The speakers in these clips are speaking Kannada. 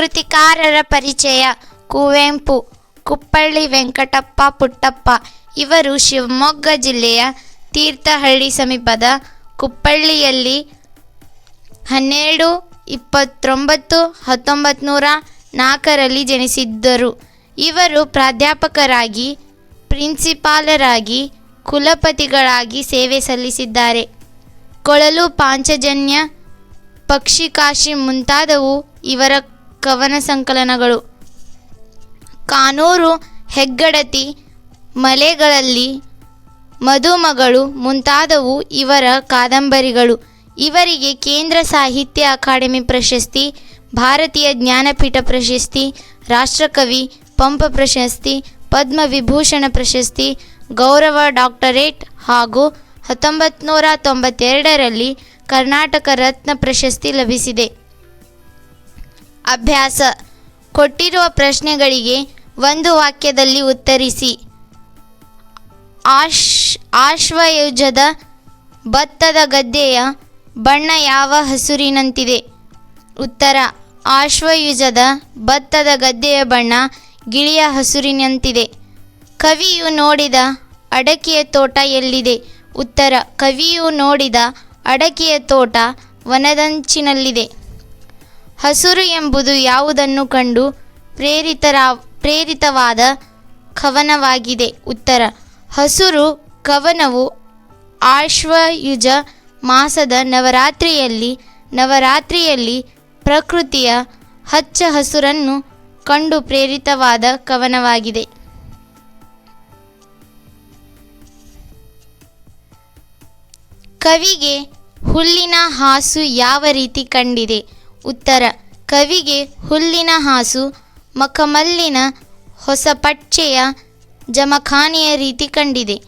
ಕೃತಿಕಾರರ ಪರಿಚಯ, ಕುವೆಂಪು, ಕುಪ್ಪಳ್ಳಿ ವೆಂಕಟಪ್ಪ ಪುಟ್ಟಪ್ಪ. ಇವರು ಶಿವಮೊಗ್ಗ ಜಿಲ್ಲೆಯ ತೀರ್ಥಹಳ್ಳಿ ಸಮೀಪದ ಕುಪ್ಪಳ್ಳಿಯಲ್ಲಿ ಹನ್ನೆರಡು, ಇಪ್ಪತ್ತೊಂಬತ್ತು ಹತ್ತೊಂಬತ್ತು ನೂರ ನಾಲ್ಕರಲ್ಲಿ ಜನಿಸಿದ್ದರು. ಇವರು ಪ್ರಾಧ್ಯಾಪಕರಾಗಿ, ಪ್ರಿನ್ಸಿಪಾಲರಾಗಿ, ಕುಲಪತಿಗಳಾಗಿ ಸೇವೆ ಸಲ್ಲಿಸಿದ್ದಾರೆ. ಕೊಳಲು ಪಾಂಚಜನ್ಯ ಪಕ್ಷಿಕಾಶಿ ಮುಂತಾದವು ಇವರ ಕವನ ಸಂಕಲನಗಳು. ಕಾನೂರು ಹೆಗ್ಗಡತಿ ಮಲೆಗಳಲ್ಲಿ ಮದುಮಗಳು ಮುಂತಾದವು ಇವರ ಕಾದಂಬರಿಗಳು. ಇವರಿಗೆ ಕೇಂದ್ರ ಸಾಹಿತ್ಯ ಅಕಾಡೆಮಿ ಪ್ರಶಸ್ತಿ, ಭಾರತೀಯ ಜ್ಞಾನಪೀಠ ಪ್ರಶಸ್ತಿ, ರಾಷ್ಟ್ರಕವಿ ಪಂಪ ಪ್ರಶಸ್ತಿ, ಪದ್ಮವಿಭೂಷಣ ಪ್ರಶಸ್ತಿ, ಗೌರವ ಡಾಕ್ಟರೇಟ್ ಹಾಗೂ ಹತ್ತೊಂಬತ್ತು ನೂರ ತೊಂಬತ್ತೆರಡರಲ್ಲಿ ಕರ್ನಾಟಕ ರತ್ನ ಪ್ರಶಸ್ತಿ ಲಭಿಸಿದೆ. ಅಭ್ಯಾಸ. ಕೊಟ್ಟಿರುವ ಪ್ರಶ್ನೆಗಳಿಗೆ ಒಂದು ವಾಕ್ಯದಲ್ಲಿ ಉತ್ತರಿಸಿ. ಆಶ್, ಆಶ್ವಯುಜದ ಭತ್ತದ ಗದ್ದೆಯ ಬಣ್ಣ ಯಾವ ಹಸುರಿನಂತಿದೆ? ಉತ್ತರ, ಆಶ್ವಯುಜದ ಭತ್ತದ ಗದ್ದೆಯ ಬಣ್ಣ ಗಿಳಿಯ ಹಸುರಿನಂತಿದೆ. ಕವಿಯು ನೋಡಿದ ಅಡಕೆಯ ತೋಟ ಎಲ್ಲಿದೆ? ಉತ್ತರ, ಕವಿಯು ನೋಡಿದ ಅಡಕೆಯ ತೋಟ ವನದಂಚಿನಲ್ಲಿದೆ. ಹಸುರು ಎಂಬುದು ಯಾವುದನ್ನು ಕಂಡು ಪ್ರೇರಿತರ, ಪ್ರೇರಿತವಾದ ಕವನವಾಗಿದೆ? ಉತ್ತರ, ಹಸುರು ಕವನವು ಆಶ್ವಯುಜ ಮಾಸದ ನವರಾತ್ರಿಯಲ್ಲಿ ನವರಾತ್ರಿಯಲ್ಲಿ ಪ್ರಕೃತಿಯ ಹಚ್ಚ ಹಸುರನ್ನು ಕಂಡು ಪ್ರೇರಿತವಾದ ಕವನವಾಗಿದೆ. ಕವಿಗೆ ಹುಲ್ಲಿನ ಹಾಸು ಯಾವ ರೀತಿ ಕಂಡಿದೆ? ಉತ್ತರ. ಕವಿಗೆ ಹುಲ್ಲಿನ ಹಾಸು ಮಖಮಲ್ಲಿನ ಹೊಸ ಪಚ್ಚೆಯ ಜಮಖಾನೆಯ ರೀತಿ ಕಂಡಿದೆ.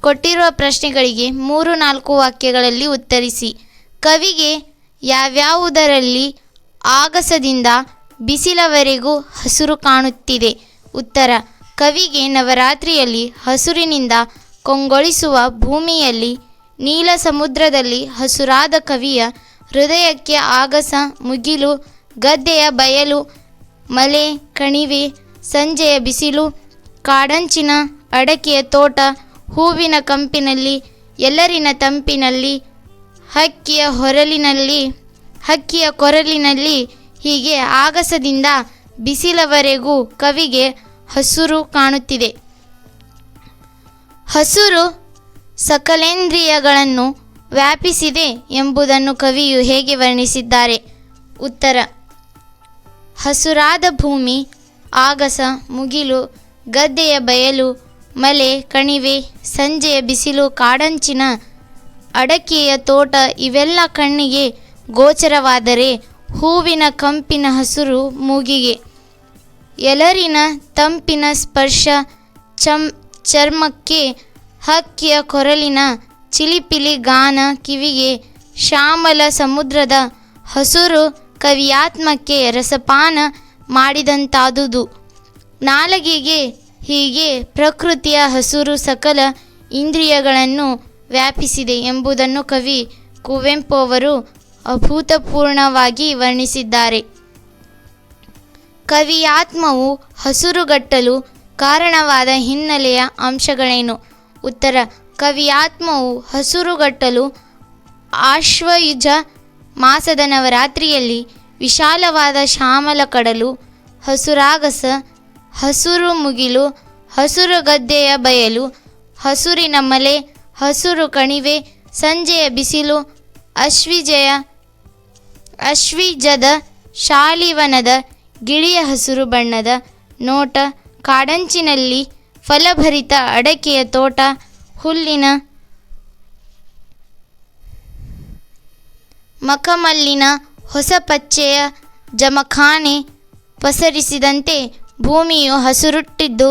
ಕೊಟ್ಟಿರುವ ಪ್ರಶ್ನೆಗಳಿಗೆ ಮೂರು ನಾಲ್ಕು ವಾಕ್ಯಗಳಲ್ಲಿ ಉತ್ತರಿಸಿ. ಕವಿಗೆ ಯಾವ್ಯಾವುದರಲ್ಲಿ ಆಗಸದಿಂದ ಬಿಸಿಲವರೆಗೂ ಹಸುರು ಕಾಣುತ್ತಿದೆ. ಉತ್ತರ. ಕವಿಗೆ ನವರಾತ್ರಿಯಲ್ಲಿ ಹಸುರಿನಿಂದ ಕೊಂಗೊಳಿಸುವ ಭೂಮಿಯಲ್ಲಿ ನೀಲ ಸಮುದ್ರದಲ್ಲಿ ಹಸುರಾದ ಕವಿಯ ಹೃದಯಕ್ಕೆ ಆಗಸ ಮುಗಿಲು, ಗದ್ದೆಯ ಬಯಲು, ಮಲೆ ಕಣಿವೆ, ಸಂಜೆಯ ಬಿಸಿಲು, ಕಾಡಂಚಿನ ಅಡಕೆಯ ತೋಟ, ಹೂವಿನ ಕಂಪಿನಲ್ಲಿ, ಎಲ್ಲರಿನ ತಂಪಿನಲ್ಲಿ, ಹಕ್ಕಿಯ ಹೊರಲಿನಲ್ಲಿ, ಹಕ್ಕಿಯ ಕೊರಲಿನಲ್ಲಿ, ಹೀಗೆ ಆಗಸದಿಂದ ಬಿಸಿಲವರೆಗೂ ಕವಿಗೆ ಹಸುರು ಕಾಣುತ್ತಿದೆ. ಹಸುರು ಸಕಲೇಂದ್ರಿಯಗಳನ್ನು ವ್ಯಾಪಿಸಿದೆ ಎಂಬುದನ್ನು ಕವಿಯು ಹೇಗೆ ವರ್ಣಿಸಿದ್ದಾರೆ? ಉತ್ತರ. ಹಸುರಾದ ಭೂಮಿ, ಆಗಸ, ಮುಗಿಲು, ಗದ್ದೆಯ ಬಯಲು, ಮಲೆ, ಕಣಿವೆ, ಸಂಜೆಯ ಬಿಸಿಲು, ಕಾಡಂಚಿನ, ಅಡಕೆಯ ತೋಟ ಇವೆಲ್ಲ ಕಣ್ಣಿಗೆ ಗೋಚರವಾದರೆ ಹೂವಿನ ಕಂಪಿನ ಹಸುರು ಮೂಗಿಗೆ. ಎಲರಿನ ತಂಪಿನ ಸ್ಪರ್ಶ ಚಮ್ ಚರ್ಮಕ್ಕೆ ಹಕ್ಕಿಯ ಕೊರಲಿನ ಚಿಲಿಪಿಲಿ ಗಾನ ಕಿವಿಗೆ ಶ್ಯಾಮಲ ಸಮುದ್ರದ ಹಸುರು ಕವಿಯಾತ್ಮಕ್ಕೆ ರಸಪಾನ ಮಾಡಿದಂತಾದುದು. ನಾಲಗೆಗೆ ಹೀಗೆ ಪ್ರಕೃತಿಯ ಹಸುರು ಸಕಲ ಇಂದ್ರಿಯಗಳನ್ನು ವ್ಯಾಪಿಸಿದೆ ಎಂಬುದನ್ನು ಕವಿ ಕುವೆಂಪು ಅವರು ಅಭೂತಪೂರ್ಣವಾಗಿ ವರ್ಣಿಸಿದ್ದಾರೆ. ಕವಿಯಾತ್ಮವು ಹಸುರುಗಟ್ಟಲು ಕಾರಣವಾದ ಹಿನ್ನೆಲೆಯ ಅಂಶಗಳೇನು? ಉತ್ತರ ಕವಿಯಾತ್ಮವು ಹಸುರುಗಟ್ಟಲು ಆಶ್ವಯುಜ ಮಾಸದ ನವರಾತ್ರಿಯಲ್ಲಿ ವಿಶಾಲವಾದ ಶ್ಯಾಮಲ ಕಡಲು, ಹಸುರಾಗಸ, ಹಸುರು ಮುಗಿಲು, ಹಸುರು ಗದ್ದೆಯ ಬಯಲು, ಹಸುರಿನ ಮಲೆ, ಹಸುರು ಕಣಿವೆ, ಸಂಜೆಯ ಬಿಸಿಲು, ಅಶ್ವಿಜಯ, ಅಶ್ವಿಜದ ಶಾಲಿವನದ ಗಿಳಿಯ ಹಸುರು ಬಣ್ಣದ ನೋಟ, ಕಾಡಂಚಿನಲ್ಲಿ ಫಲಭರಿತ ಅಡಕೆಯ ತೋಟ ಹುಲ್ಲಿನ ಮಖಮಲ್ಲಿನ ಹೊಸ ಪಚ್ಚೆಯ ಜಮಖಾನೆ ಪಸರಿಸಿದಂತೆ ಭೂಮಿಯು ಹಸುರುಟ್ಟಿದ್ದು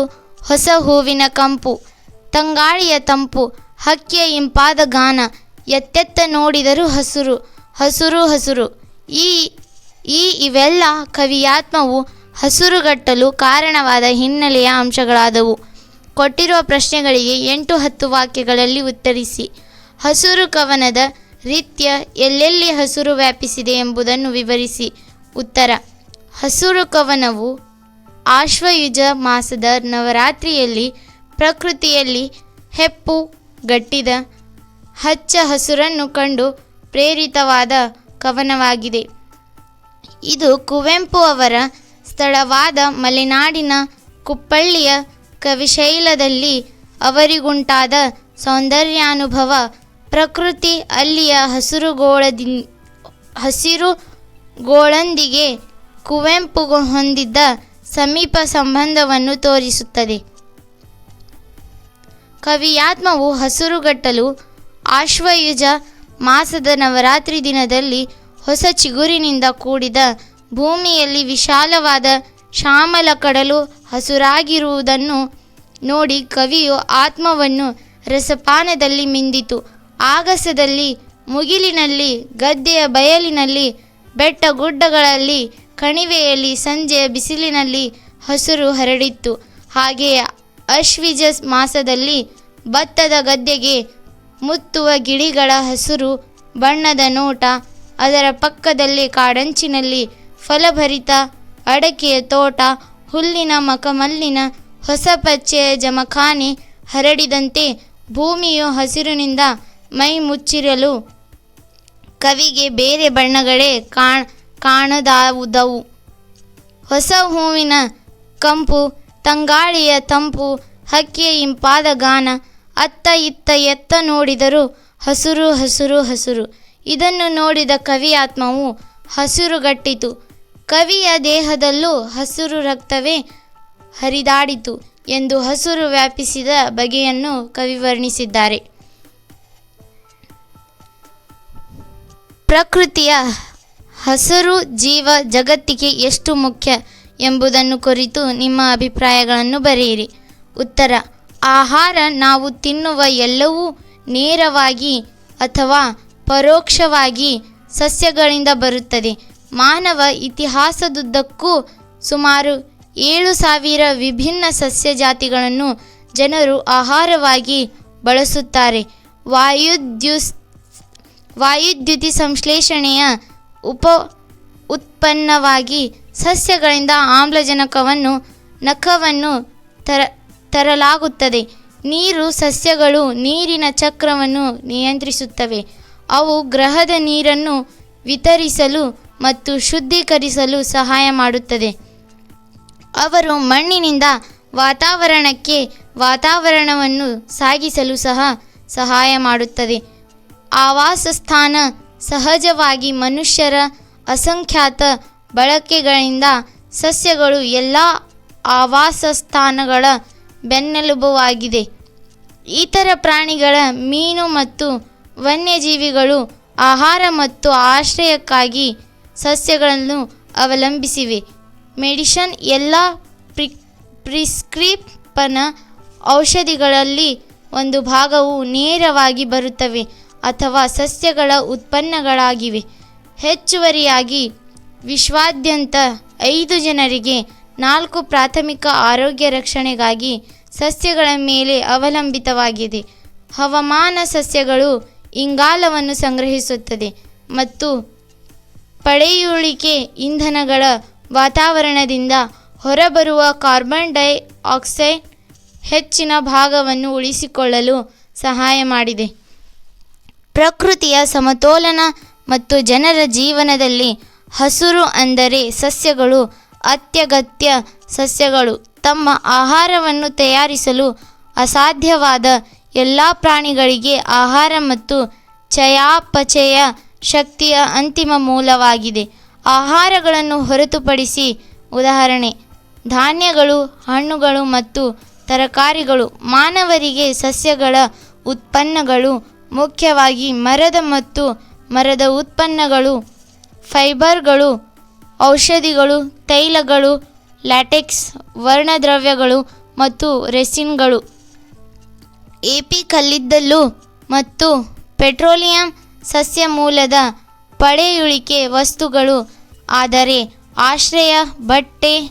ಹೊಸ ಹೂವಿನ ಕಂಪು, ತಂಗಾಳಿಯ ತಂಪು, ಹಕ್ಕಿಯ ಇಂಪಾದ ಗಾನ, ಎತ್ತೆತ್ತ ನೋಡಿದರೂ ಹಸುರು ಹಸುರು ಹಸುರು. ಈ ಈ ಇವೆಲ್ಲ ಕವಿಯಾತ್ಮವು ಹಸುರುಗಟ್ಟಲು ಕಾರಣವಾದ ಹಿನ್ನೆಲೆಯ ಅಂಶಗಳಾದವು. ಕೊಟ್ಟಿರುವ ಪ್ರಶ್ನೆಗಳಿಗೆ ಎಂಟು ಹತ್ತು ವಾಕ್ಯಗಳಲ್ಲಿ ಉತ್ತರಿಸಿ. ಹಸುರು ಕವನದ ರೀತ್ಯ ಎಲ್ಲೆಲ್ಲಿ ಹಸುರು ವ್ಯಾಪಿಸಿದೆ ಎಂಬುದನ್ನು ವಿವರಿಸಿ. ಉತ್ತರ, ಹಸುರು ಕವನವು ಆಶ್ವಯುಜ ಮಾಸದ ನವರಾತ್ರಿಯಲ್ಲಿ ಪ್ರಕೃತಿಯಲ್ಲಿ ಹೆಪ್ಪು ಗಟ್ಟಿದ ಹಚ್ಚ ಹಸುರನ್ನು ಕಂಡು ಪ್ರೇರಿತವಾದ ಕವನವಾಗಿದೆ. ಇದು ಕುವೆಂಪು ಅವರ ಸ್ಥಳವಾದ ಮಲೆನಾಡಿನ ಕುಪ್ಪಳ್ಳಿಯ ಕವಿಶೈಲದಲ್ಲಿ ಅವರಿಗುಂಟಾದ ಸೌಂದರ್ಯಾನುಭವ ಪ್ರಕೃತಿ ಅಲ್ಲಿಯ ಹಸಿರುಗೋಳದಿ ಹಸಿರುಗೋಳಂದಿಗೆ ಕುವೆಂಪು ಹೊಂದಿದ್ದ ಸಮೀಪ ಸಂಬಂಧವನ್ನು ತೋರಿಸುತ್ತದೆ. ಕವಿಯಾತ್ಮವು ಹಸಿರುಗಟ್ಟಲು ಆಶ್ವಯುಜ ಮಾಸದ ನವರಾತ್ರಿ ದಿನದಲ್ಲಿ ಹೊಸ ಚಿಗುರಿನಿಂದ ಕೂಡಿದ ಭೂಮಿಯಲ್ಲಿ ವಿಶಾಲವಾದ ಶ್ಯಾಮಲ ಕಡಲು ಹಸುರಾಗಿರುವುದನ್ನು ನೋಡಿ ಕವಿಯು ಆತ್ಮವನ್ನು ರಸಪಾನದಲ್ಲಿ ಮಿಂದಿತು. ಆಗಸದಲ್ಲಿ ಮುಗಿಲಿನಲ್ಲಿ, ಗದ್ದೆಯ ಬಯಲಿನಲ್ಲಿ, ಬೆಟ್ಟ ಗುಡ್ಡಗಳಲ್ಲಿ, ಕಣಿವೆಯಲ್ಲಿ ಸಂಜೆಯ ಬಿಸಿಲಿನಲ್ಲಿ ಹಸುರು ಹರಡಿತ್ತು. ಹಾಗೆಯೇ ಅಶ್ವಿಜ ಮಾಸದಲ್ಲಿ ಭತ್ತದ ಗದ್ದೆಗೆ ಮುತ್ತುವ ಗಿಳಿಗಳ ಹಸುರು ಬಣ್ಣದ ನೋಟ ಅದರ ಪಕ್ಕದಲ್ಲಿ ಕಾಡಂಚಿನಲ್ಲಿ ಫಲಭರಿತ ಅಡಕೆಯ ತೋಟ, ಹುಲ್ಲಿನ ಮಕಮಲ್ಲಿನ ಹೊಸ ಪಚ್ಚೆಯ ಜಮಖಾನೆ ಹರಡಿದಂತೆ ಭೂಮಿಯು ಹಸಿರಿನಿಂದ ಮೈ ಮುಚ್ಚಿರಲು ಕವಿಗೆ ಬೇರೆ ಬಣ್ಣಗಳೇ ಕಾಣ್, ಕಾಣದಾವುದವು. ಹೊಸ ಹೂವಿನ ಕಂಪು, ತಂಗಾಳಿಯ ತಂಪು, ಹಕ್ಕಿಯ ಇಂಪಾದ ಗಾನ, ಅತ್ತ ಇತ್ತ ಎತ್ತ ನೋಡಿದರೂ ಹಸುರು ಹಸುರು ಹಸುರು. ಇದನ್ನು ನೋಡಿದ ಕವಿಯಾತ್ಮವು ಹಸುರುಗಟ್ಟಿತು. ಕವಿಯ ದೇಹದಲ್ಲೂ ಹಸುರು ರಕ್ತವೇ ಹರಿದಾಡಿತು ಎಂದು ಹಸುರು ವ್ಯಾಪಿಸಿದ ಬಗೆಯನ್ನು ಕವಿ ವರ್ಣಿಸಿದ್ದಾರೆ. ಪ್ರಕೃತಿಯ ಹಸಿರು ಜೀವ ಜಗತ್ತಿಗೆ ಎಷ್ಟು ಮುಖ್ಯ ಎಂಬುದನ್ನು ಕುರಿತು ನಿಮ್ಮ ಅಭಿಪ್ರಾಯಗಳನ್ನು ಬರೆಯಿರಿ. ಉತ್ತರ, ಆಹಾರ ನಾವು ತಿನ್ನುವ ಎಲ್ಲವೂ ನೇರವಾಗಿ ಅಥವಾ ಪರೋಕ್ಷವಾಗಿ ಸಸ್ಯಗಳಿಂದ ಬರುತ್ತದೆ. ಮಾನವ ಇತಿಹಾಸದುದ್ದಕ್ಕೂ ಸುಮಾರು ಏಳು ಸಾವಿರ ವಿಭಿನ್ನ ಸಸ್ಯ ಜಾತಿಗಳನ್ನು ಜನರು ಆಹಾರವಾಗಿ ಬಳಸುತ್ತಾರೆ. ವಾಯುದ್ಯುಸ್, ವಾಯುದ್ಯುತಿ ಸಂಶ್ಲೇಷಣೆಯ ಉಪ, ಉತ್ಪನ್ನವಾಗಿ ಸಸ್ಯಗಳಿಂದ ಆಮ್ಲಜನಕವನ್ನು, ನಖವನ್ನು ತರ, ತರಲಾಗುತ್ತದೆ. ನೀರು ಸಸ್ಯಗಳು ನೀರಿನ ಚಕ್ರವನ್ನು ನಿಯಂತ್ರಿಸುತ್ತವೆ. ಅವು ಗ್ರಹದ ನೀರನ್ನು ವಿತರಿಸಲು ಮತ್ತು ಶುದ್ಧೀಕರಿಸಲು ಸಹಾಯ ಮಾಡುತ್ತದೆ. ಅವರು ಮಣ್ಣಿನಿಂದ ವಾತಾವರಣಕ್ಕೆ ವಾತಾವರಣವನ್ನು ಸಾಗಿಸಲು ಸಹ ಸಹಾಯ ಮಾಡುತ್ತದೆ. ಆವಾಸಸ್ಥಾನ ಸಹಜವಾಗಿ ಮನುಷ್ಯರ ಅಸಂಖ್ಯಾತ ಬಳಕೆಗಳಿಂದ ಸಸ್ಯಗಳು ಎಲ್ಲ ಆವಾಸಸ್ಥಾನಗಳ ಬೆನ್ನೆಲುಬುವಾಗಿದೆ. ಇತರ ಪ್ರಾಣಿಗಳ ಮೀನು ಮತ್ತು ವನ್ಯಜೀವಿಗಳು ಆಹಾರ ಮತ್ತು ಆಶ್ರಯಕ್ಕಾಗಿ ಸಸ್ಯಗಳನ್ನು ಅವಲಂಬಿಸಿವೆ. ಮೆಡಿಷನ್ ಎಲ್ಲ ಪ್ರಿ, ಪ್ರಿಸ್ಕ್ರಿಪ್ಷನ್ ಔಷಧಿಗಳಲ್ಲಿ ಒಂದು ಭಾಗವು ನೇರವಾಗಿ ಬರುತ್ತವೆ ಅಥವಾ ಸಸ್ಯಗಳ ಉತ್ಪನ್ನಗಳಾಗಿವೆ. ಹೆಚ್ಚುವರಿಯಾಗಿ ವಿಶ್ವಾದ್ಯಂತ ಐದು ಜನರಿಗೆ ನಾಲ್ಕು ಪ್ರಾಥಮಿಕ ಆರೋಗ್ಯ ರಕ್ಷಣೆಗಾಗಿ ಸಸ್ಯಗಳ ಮೇಲೆ ಅವಲಂಬಿತವಾಗಿದೆ. ಹವಾಮಾನ ಸಸ್ಯಗಳು ಇಂಗಾಲವನ್ನು ಸಂಗ್ರಹಿಸುತ್ತದೆ ಮತ್ತು ಪಳೆಯುಳಿಕೆ ಇಂಧನಗಳ ವಾತಾವರಣದಿಂದ ಹೊರಬರುವ ಕಾರ್ಬನ್ ಡೈ ಆಕ್ಸೈಡ್ ಹೆಚ್ಚಿನ ಭಾಗವನ್ನು ಉಳಿಸಿಕೊಳ್ಳಲು ಸಹಾಯ ಮಾಡಿದೆ. ಪ್ರಕೃತಿಯ ಸಮತೋಲನ ಮತ್ತು ಜನರ ಜೀವನದಲ್ಲಿ ಹಸುರು ಅಂದರೆ ಸಸ್ಯಗಳು ಅತ್ಯಗತ್ಯ ಸಸ್ಯಗಳು. ತಮ್ಮ ಆಹಾರವನ್ನು ತಯಾರಿಸಲು ಅಸಾಧ್ಯವಾದ ಎಲ್ಲ ಪ್ರಾಣಿಗಳಿಗೆ ಆಹಾರ ಮತ್ತು ಚಯಾಪಚಯ ಶಕ್ತಿಯ ಅಂತಿಮ ಮೂಲವಾಗಿದೆ. ಆಹಾರಗಳನ್ನು ಹೊರತುಪಡಿಸಿ ಉದಾಹರಣೆ, ಧಾನ್ಯಗಳು, ಹಣ್ಣುಗಳು ಮತ್ತು ತರಕಾರಿಗಳು, ಮಾನವರಿಗೆ ಸಸ್ಯಗಳ ಉತ್ಪನ್ನಗಳು, ಮುಖ್ಯವಾಗಿ ಮರದ ಮತ್ತು ಮರದ ಉತ್ಪನ್ನಗಳು, ಫೈಬರ್ಗಳು, ಔಷಧಿಗಳು, ತೈಲಗಳು, ಲ್ಯಾಟೆಕ್ಸ್, ವರ್ಣದ್ರವ್ಯಗಳು ಮತ್ತು ರೆಸಿನ್ಗಳು. ಎಪಿ ಕಲ್ಲಿದ್ದಲು ಮತ್ತು ಪೆಟ್ರೋಲಿಯಂ ಸಸ್ಯ ಮೂಲದ ಪಳೆಯುಳಿಕೆ ವಸ್ತುಗಳು, ಆದರೆ ಆಶ್ರಯ, ಬಟ್ಟೆ,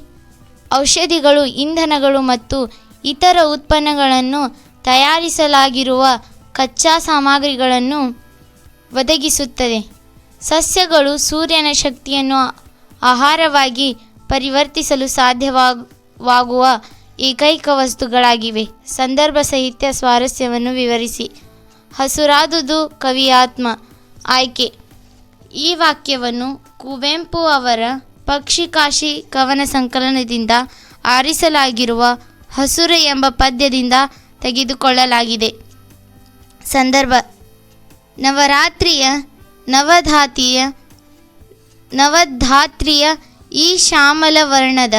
ಔಷಧಿಗಳು, ಇಂಧನಗಳು ಮತ್ತು ಇತರ ಉತ್ಪನ್ನಗಳನ್ನು ತಯಾರಿಸಲಾಗಿರುವ ಕಚ್ಚಾ ಸಾಮಗ್ರಿಗಳನ್ನು ಒದಗಿಸುತ್ತದೆ. ಸಸ್ಯಗಳು ಸೂರ್ಯನ ಶಕ್ತಿಯನ್ನು ಆಹಾರವಾಗಿ ಪರಿವರ್ತಿಸಲು ಸಾಧ್ಯವಾಗುವ ಏಕೈಕ ವಸ್ತುಗಳಾಗಿವೆ. ಸಂದರ್ಭ, ಸಾಹಿತ್ಯ, ಸ್ವಾರಸ್ಯವನ್ನು ವಿವರಿಸಿ. ಹಸುರಾದುದು ಕವಿಯಾತ್ಮ. ಆಯ್ಕೆ. ಈ ವಾಕ್ಯವನ್ನು ಕುವೆಂಪು ಅವರ ಪಕ್ಷಿಕಾಶಿ ಕವನ ಸಂಕಲನದಿಂದ ಆರಿಸಲಾಗಿರುವ ಹಸುರು ಎಂಬ ಪದ್ಯದಿಂದ ತೆಗೆದುಕೊಳ್ಳಲಾಗಿದೆ. ಸಂದರ್ಭ. ನವರಾತ್ರಿಯ ನವಧಾತಿಯ ನವಧಾತ್ರಿಯ ಈ ಶ್ಯಾಮಲ ವರ್ಣದ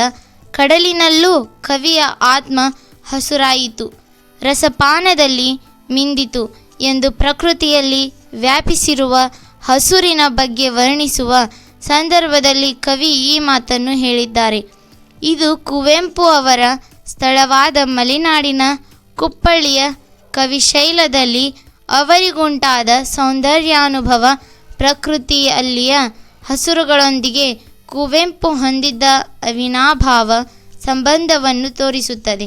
ಕಡಲಿನಲ್ಲೂ ಕವಿಯ ಆತ್ಮ ಹಸುರಾಯಿತು. ರಸಪಾನದಲ್ಲಿ ಮಿಂದಿತು. ಎಂದು ಪ್ರಕೃತಿಯಲ್ಲಿ ವ್ಯಾಪಿಸಿರುವ ಹಸುರಿನ ಬಗ್ಗೆ ವರ್ಣಿಸುವ ಸಂದರ್ಭದಲ್ಲಿ ಕವಿ ಈ ಮಾತನ್ನು ಹೇಳಿದ್ದಾರೆ. ಇದು ಕುವೆಂಪು ಅವರ ಸ್ಥಳವಾದ ಮಲೆನಾಡಿನ ಕುಪ್ಪಳ್ಳಿಯ ಕವಿಶೈಲದಲ್ಲಿ ಅವರಿಗುಂಟಾದ ಸೌಂದರ್ಯಾನುಭವ ಪ್ರಕೃತಿಯಲ್ಲಿಯ ಹಸುರುಗಳೊಂದಿಗೆ ಕುವೆಂಪು ಹೊಂದಿದ್ದ ಅವಿನಾಭಾವ ಸಂಬಂಧವನ್ನು ತೋರಿಸುತ್ತದೆ.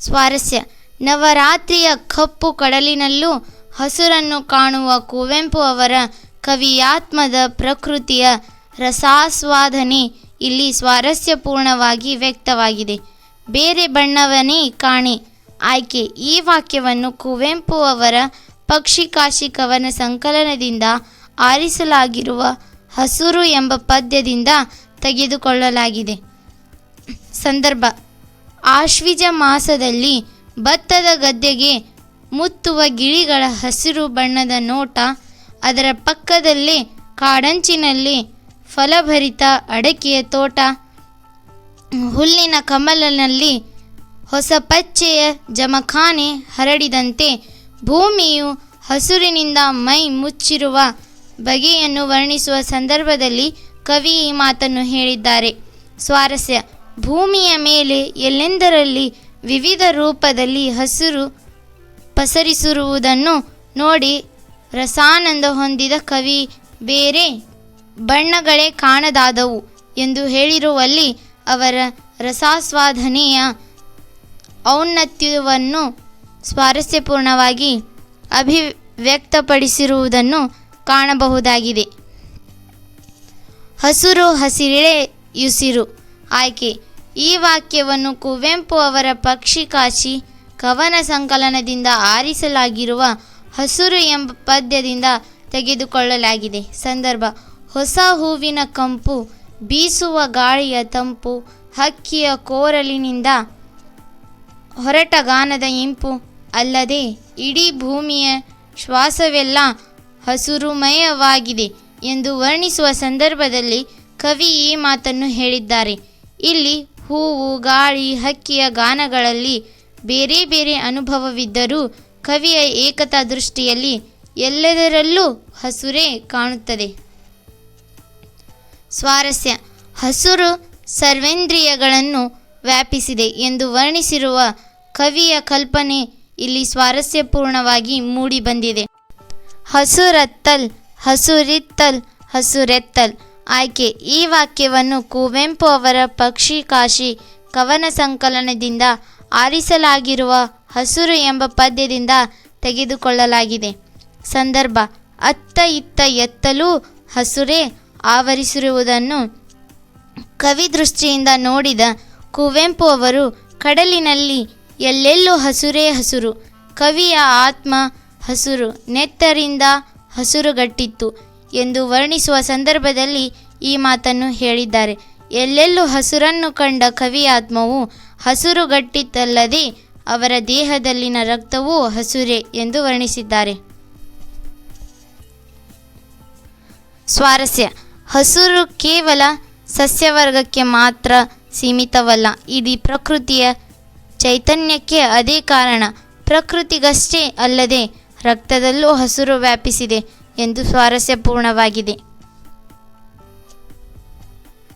ಸ್ವಾರಸ್ಯ. ನವರಾತ್ರಿಯ ಕಪ್ಪು ಕಡಲಿನಲ್ಲೂ ಹಸುರನ್ನು ಕಾಣುವ ಕುವೆಂಪು ಅವರ ಕವಿಯಾತ್ಮದ ಪ್ರಕೃತಿಯ ರಸಾಸ್ವಾದನೆ ಇಲ್ಲಿ ಸ್ವಾರಸ್ಯಪೂರ್ಣವಾಗಿ ವ್ಯಕ್ತವಾಗಿದೆ. ಬೇರೆ ಬಣ್ಣವನೇ ಕಾಣೆ. ಆಯ್ಕೆ, ಈ ವಾಕ್ಯವನ್ನು ಕುವೆಂಪು ಅವರ ಪಕ್ಷಿಕಾಶಿ ಕವನ ಸಂಕಲನದಿಂದ ಆರಿಸಲಾಗಿರುವ ಹಸುರು ಎಂಬ ಪದ್ಯದಿಂದ ತೆಗೆದುಕೊಳ್ಳಲಾಗಿದೆ. ಸಂದರ್ಭ, ಆಶ್ವಿಜ ಮಾಸದಲ್ಲಿ ಭತ್ತದ ಗದ್ದೆಗೆ ಮುತ್ತುವ ಗಿಳಿಗಳ ಹಸಿರು ಬಣ್ಣದ ನೋಟ ಅದರ ಪಕ್ಕದಲ್ಲಿ ಕಾಡಂಚಿನಲ್ಲಿ ಫಲಭರಿತ ಅಡಕೆಯ ತೋಟ. ಹುಲ್ಲಿನ ಕಮಲನಲ್ಲಿ ಹೊಸ ಪಚ್ಚೆಯ ಜಮಖಾನೆ ಹರಡಿದಂತೆ ಭೂಮಿಯು ಹಸುರಿನಿಂದ ಮೈ ಮುಚ್ಚಿರುವ ಬಗೆಯನ್ನು ವರ್ಣಿಸುವ ಸಂದರ್ಭದಲ್ಲಿ ಕವಿ ಈ ಮಾತನ್ನು ಹೇಳಿದ್ದಾರೆ. ಸ್ವಾರಸ್ಯ ಭೂಮಿಯ ಮೇಲೆ ಎಲ್ಲೆಂದರಲ್ಲಿ ವಿವಿಧ ರೂಪದಲ್ಲಿ ಹಸಿರು ಪಸರಿಸಿರುವುದನ್ನು ನೋಡಿ ರಸಾನಂದ ಹೊಂದಿದ ಕವಿ ಬೇರೆ ಬಣ್ಣಗಳೇ ಕಾಣದಾದವು ಎಂದು ಹೇಳಿರುವಲ್ಲಿ ಅವರ ರಸಾಸ್ವಾದನೆಯ ಔನ್ನತ್ಯವನ್ನು ಸ್ವಾರಸ್ಯಪೂರ್ಣವಾಗಿ ಅಭಿವ್ಯಕ್ತಪಡಿಸಿರುವುದನ್ನು ಕಾಣಬಹುದಾಗಿದೆ. ಹಸುರು ಹಸಿರೆಳೆಯುಸಿರು. ಆಯ್ಕೆ. ಈ ವಾಕ್ಯವನ್ನು ಕುವೆಂಪು ಅವರ ಪಕ್ಷಿಕಾಶಿ ಕವನ ಸಂಕಲನದಿಂದ ಆರಿಸಲಾಗಿರುವ ಹಸುರು ಎಂಬ ಪದ್ಯದಿಂದ ತೆಗೆದುಕೊಳ್ಳಲಾಗಿದೆ. ಸಂದರ್ಭ, ಹೊಸ ಹೂವಿನ ಕಂಪು, ಬೀಸುವ ಗಾಳಿಯ ತಂಪು, ಹಕ್ಕಿಯ ಕೋರಲಿನಿಂದ ಹೊರಟ ಗಾನದ ಇಂಪು ಅಲ್ಲದೆ ಇಡೀ ಭೂಮಿಯ ಶ್ವಾಸವೆಲ್ಲ ಹಸುರುಮಯವಾಗಿದೆ ಎಂದು ವರ್ಣಿಸುವ ಸಂದರ್ಭದಲ್ಲಿ ಕವಿ ಈ ಮಾತನ್ನು ಹೇಳಿದ್ದಾರೆ. ಇಲ್ಲಿ ಹೂವು, ಗಾಳಿ, ಹಕ್ಕಿಯ ಗಾನಗಳಲ್ಲಿ ಬೇರೆ ಬೇರೆ ಅನುಭವವಿದ್ದರೂ ಕವಿಯ ಏಕತಾ ದೃಷ್ಟಿಯಲ್ಲಿ ಎಲ್ಲದರಲ್ಲೂ ಹಸುರೇ ಕಾಣುತ್ತದೆ. ಸ್ವಾರಸ್ಯ. ಹಸುರು ಸರ್ವೇಂದ್ರಿಯಗಳನ್ನು ವ್ಯಾಪಿಸಿದೆ ಎಂದು ವರ್ಣಿಸಿರುವ ಕವಿಯ ಕಲ್ಪನೆ ಇಲ್ಲಿ ಸ್ವಾರಸ್ಯಪೂರ್ಣವಾಗಿ ಮೂಡಿಬಂದಿದೆ. ಹಸುರತ್ತಲ್, ಹಸುರಿತ್ತಲ್, ಹಸುರೆತ್ತಲ್ ಆಯ್ಕೆ. ಈ ವಾಕ್ಯವನ್ನು ಕುವೆಂಪು ಅವರ ಪಕ್ಷಿ ಕಾಶಿ ಕವನ ಸಂಕಲನದಿಂದ ಆರಿಸಲಾಗಿರುವ ಹಸುರು ಎಂಬ ಪದ್ಯದಿಂದ ತೆಗೆದುಕೊಳ್ಳಲಾಗಿದೆ. ಸಂದರ್ಭ, ಅತ್ತ ಇತ್ತ ಎತ್ತಲೂ ಹಸುರೇ ಆವರಿಸಿರುವುದನ್ನು ಕವಿ ದೃಷ್ಟಿಯಿಂದ ನೋಡಿದ ಕುವೆಂಪು ಅವರು ಕಡಲಿನಲ್ಲಿ ಎಲ್ಲೆಲ್ಲೂ ಹಸುರೇ ಹಸುರು, ಕವಿಯ ಆತ್ಮ ಹಸುರು, ನೆತ್ತರಿಂದ ಹಸುರುಗಟ್ಟಿತ್ತು. ಎಂದು ವರ್ಣಿಸುವ ಸಂದರ್ಭದಲ್ಲಿ ಈ ಮಾತನ್ನು ಹೇಳಿದ್ದಾರೆ. ಎಲ್ಲೆಲ್ಲೂ ಹಸುರನ್ನು ಕಂಡ ಕವಿ ಆತ್ಮವು ಹಸುರುಗಟ್ಟಿತ್ತಲ್ಲದೆ ಅವರ ದೇಹದಲ್ಲಿನ ರಕ್ತವೂ ಹಸುರೆ ಎಂದು ವರ್ಣಿಸಿದ್ದಾರೆ. ಸ್ವಾರಸ್ಯ. ಹಸುರು ಕೇವಲ ಸಸ್ಯವರ್ಗಕ್ಕೆ ಮಾತ್ರ ಸೀಮಿತವಲ್ಲ ಇದು ಪ್ರಕೃತಿಯ ಚೈತನ್ಯಕ್ಕೆ ಅದೇ ಕಾರಣ. ಪ್ರಕೃತಿಗಷ್ಟೇ ಅಲ್ಲದೆ ರಕ್ತದಲ್ಲೂ ಹಸುರು ವ್ಯಾಪಿಸಿದೆ. ಎಂದು ಸ್ವಾರಸ್ಯಪೂರ್ಣವಾಗಿದೆ.